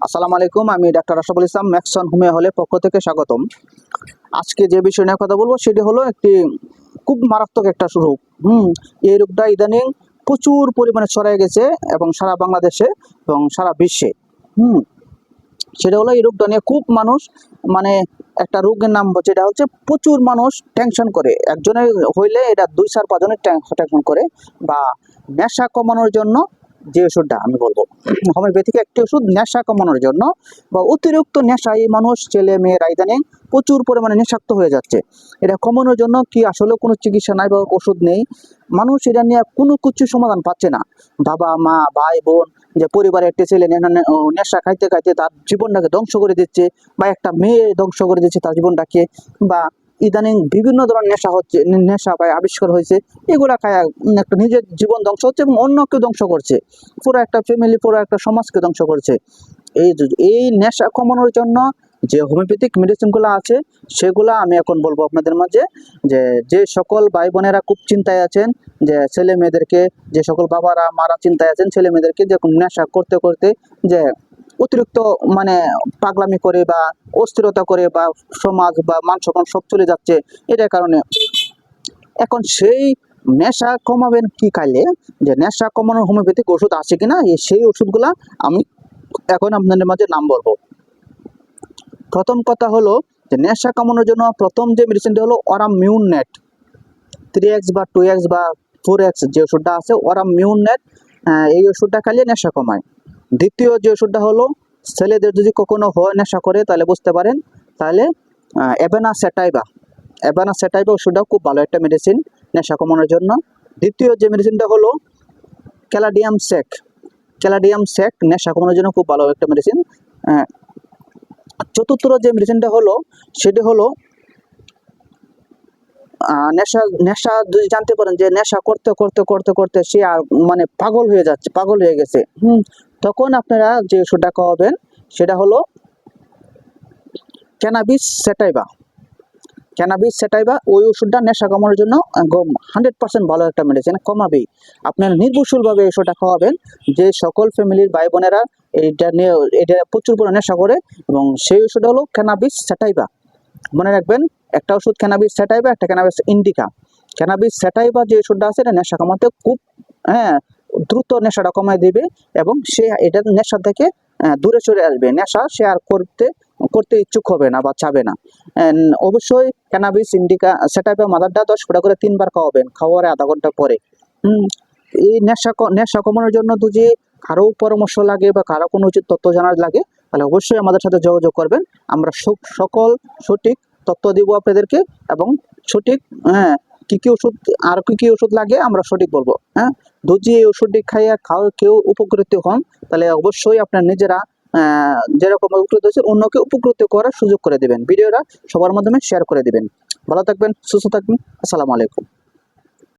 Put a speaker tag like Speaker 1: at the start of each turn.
Speaker 1: আসসালামু আলাইকুম, আমি doctor Ashraful Islam, Maxon homeo হলে পক্ষ থেকে স্বাগতম। আজকে যে বিষয় নিয়ে কথা বলব সেটি হলো একটি খুব মারাত্মক একটা রোগ। হুম, এই রোগটা ইদানিং প্রচুর পরিমাণে ছড়ায় গেছে এবং সারা বাংলাদেশে এবং সারা বিশ্বে। হুম, সেটা হলো এই রোগটা নিয়ে খুব মানুষ মানে একটা রোগের নাম যেটা হচ্ছে প্রচুর মানুষ টেনশন করে। একজনের হইলে এটা দুই চার পাঁচজনের টেনশন করে বা নেশা কমানোর জন্য যে ওষুধটা আমি বলব। হোমিওপ্যাথিক একটি ওষুধ নেশা কমানোর জন্য বা অতিরিক্ত নেশায় মানুষ, ছেলে, মেয়েরা ইদানিং প্রচুর পরিমাণে নেশাক্ত হয়ে যাচ্ছে। এটা কমানোর জন্য কি আসলে কোনো চিকিৎসা নাই বা ওষুধ নেই? মানুষ এটা নিয়ে কোনো কিছু সমাধান পাচ্ছে না। বাবা, মা, ভাই, বোন যে পরিবারের একটি ছেলে নেশা খাইতে খাইতে তার জীবনটাকে ধ্বংস করে দিচ্ছে বা একটা মেয়ে ধ্বংস করে দিচ্ছে তার জীবনটাকে বা ইদানিং বিভিন্ন ধরনের নেশা হচ্ছে নেশা বা আবিষ্কার হয়েছে। এগুলা খায় একটা নিজের জীবন ধ্বংস হচ্ছে এবং অন্যকে ধ্বংস করছে। পুরো একটা ফ্যামিলি পুরো একটা সমাজকে ধ্বংস করছে। এই এই নেশা কমানোর জন্য যে হোমিওপ্যাথিক মেডিসিনগুলো আছে, সেগুলা আমি এখন বলব আপনাদের মাঝে যে যে সকল ভাই বোনেরা খুব চিন্তায় আছেন যে ছেলে মেয়েদেরকে যে সকল বাবারা মারা চিন্তায় আছেন ছেলে মেয়েদেরকে যে নেশা করতে করতে যে অতিরিক্ত মানে পাগলামি করে বা অস্থিরতা করে বা সমাজ বা মান সম্মান সব চলে যাচ্ছে, এটার কারণে। এখন সেই নেশা কমাবেন কি কালে? যে নেশা কমানোর হোমিওপ্যাথিক ওষুধ আছে কিনা? সেই ওষুধগুলা আমি এখন আপনাদের মাঝে নাম বলব। প্রথম কথা হলো যে নেশা কমানোর জন্য প্রথম যে মেডিসিনটা হলো aurum mur nat three X বা টু এক্স বা ফোর এক্স যে ওষুধটা আছে ওরাম মিউন নেট এই ওষুধটা খাইলে নেশা কমায়। দ্বিতীয় যে ওষুধটা হলো, ছেলেদের যদি কখনো হয় নেশা করে, তাহলে বুঝতে পারেন, তাহলে এবেনা সেটাইবা এবেনা সেটাইবা ওষুধটাও খুব ভালো একটা মেডিসিন নেশা কমানোর জন্য। দ্বিতীয় যে মেডিসিনটা হলো, ক্যালাডিয়াম সেক ক্যালাডিয়াম সেক নেশা কমানোর জন্য খুব ভালো একটা মেডিসিন চতুর্থ যে মেডিসিনটা হলো, সেটি হলো নেশা নেশা যদি জানতে পারেন যে নেশা করতে করতে করতে করতে সে আর মানে পাগল হয়ে যাচ্ছে, পাগল হয়ে গেছে। হুম তখন আপনারা যে ওষুধটা খাওয়াবেন, সেটা হলো ক্যানাবিস সেটাইবা ক্যানাবিস সেটাইবা ওই ওষুধটা নেশা কমানোর জন্য হান্ড্রেড পার্সেন্ট ভালো একটা মেডিসিন কমাবেই। আপনারা নির্ভরশীলভাবে এই ওষুধটা খাওয়াবেন, যে সকল ফ্যামিলির ভাই বোনেরা এইটা নিয়ে, এটা প্রচুর পরিমাণে নেশা করে, এবং সেই ওষুধটা হলো ক্যানাবিস সেটাইবা মনে রাখবেন, একটা ওষুধ ক্যানাবিস সেটাইবা একটা ক্যানাবিস ইন্ডিকা ক্যানাবিস সেটাইবা যে ওষুধটা আছে, এটা নেশা কমাতে খুব হ্যাঁ দ্রুত নেশাটা কমায় দেবে এবং সে এটা নেশা থেকে দূরে চলে আসবে। নেশা সে আর করতে করতে ইচ্ছুক হবে না বা চাবে না। অবশ্যই ক্যানাবিস ইন্ডিকা সেটাইবা মাদারটা দশ ফোটা করে তিনবার খাওয়াবেন, খাওয়ার আধা ঘণ্টা পরে। এই নেশা নেশা কমানোর জন্য যদি কারও পরামর্শ লাগে বা কারও কোনো উচিত তথ্য জানার লাগে, তাহলে অবশ্যই আমাদের সাথে যোগাযোগ করবেন। আমরা সক- সকল সঠিক তথ্য দিব আপনাদেরকে এবং সঠিক হ্যাঁ কী কী ওষুধ, আর কী কী ওষুধ লাগে আমরা সঠিক বলব হ্যাঁ? যদি এই ওষুধটি খাইয়া খাও, কেউ উপকৃত হন, তাহলে অবশ্যই আপনার নিজেরা যেরকম উপকৃত হয়েছে অন্যকে উপকৃত করার সুযোগ করে দেবেন। ভিডিওটা সবার মাধ্যমে শেয়ার করে দেবেন। ভালো থাকবেন, সুস্থ থাকবেন, আসসালামু আলাইকুম।